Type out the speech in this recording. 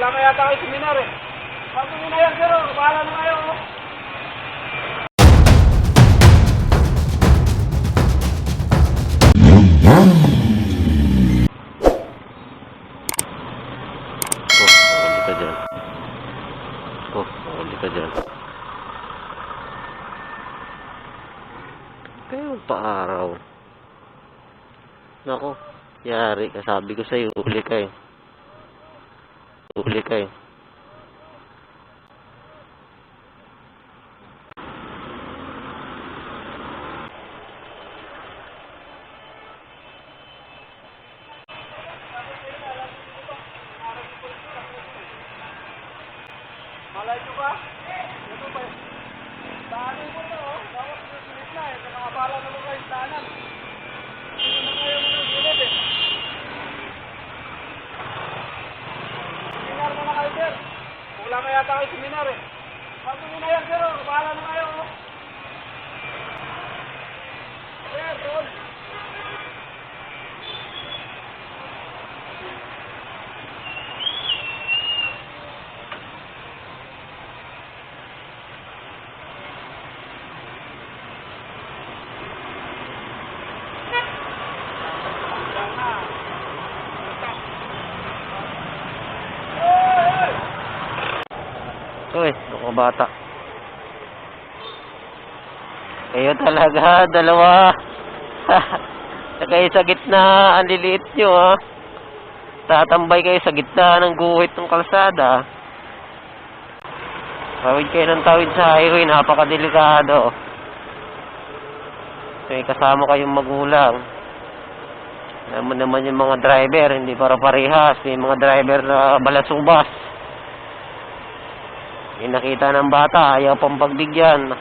Wala na yata kayo seminar eh. Sabi nyo na yan, sir. oh. Bahala na kayo. oh. Huli ka dyan. Kayo paaraw. Nako, yari ka. Sabi ko sa'yo, huli ka eh. Huli ka eh. Malay nyo ba? Ito ba? Daanan mo na oh. Dapat na eh. Nakabala na mo kayo sa daanan. Hindi naman kayo mga gilid eh. Seminar mo na kayo, sir. Wala na yata kayo seminar eh. Sabi nyo na yan, sir. oh. Bahala na kayo. oh. Sir, tol. Uy, mga bata. Kayo talaga, dalawa. kayo sa gitna, ang liliit nyo, ha? Tatambay kayo sa gitna ng guhit ng kalsada. Tawid kayo ng tawid sa highway, napakadelikado. May kasama kayong magulang. Alam mo naman yung mga driver, hindi para parehas. May mga driver na balasubas. May nakita ng bata, ayaw pang pagbigyan.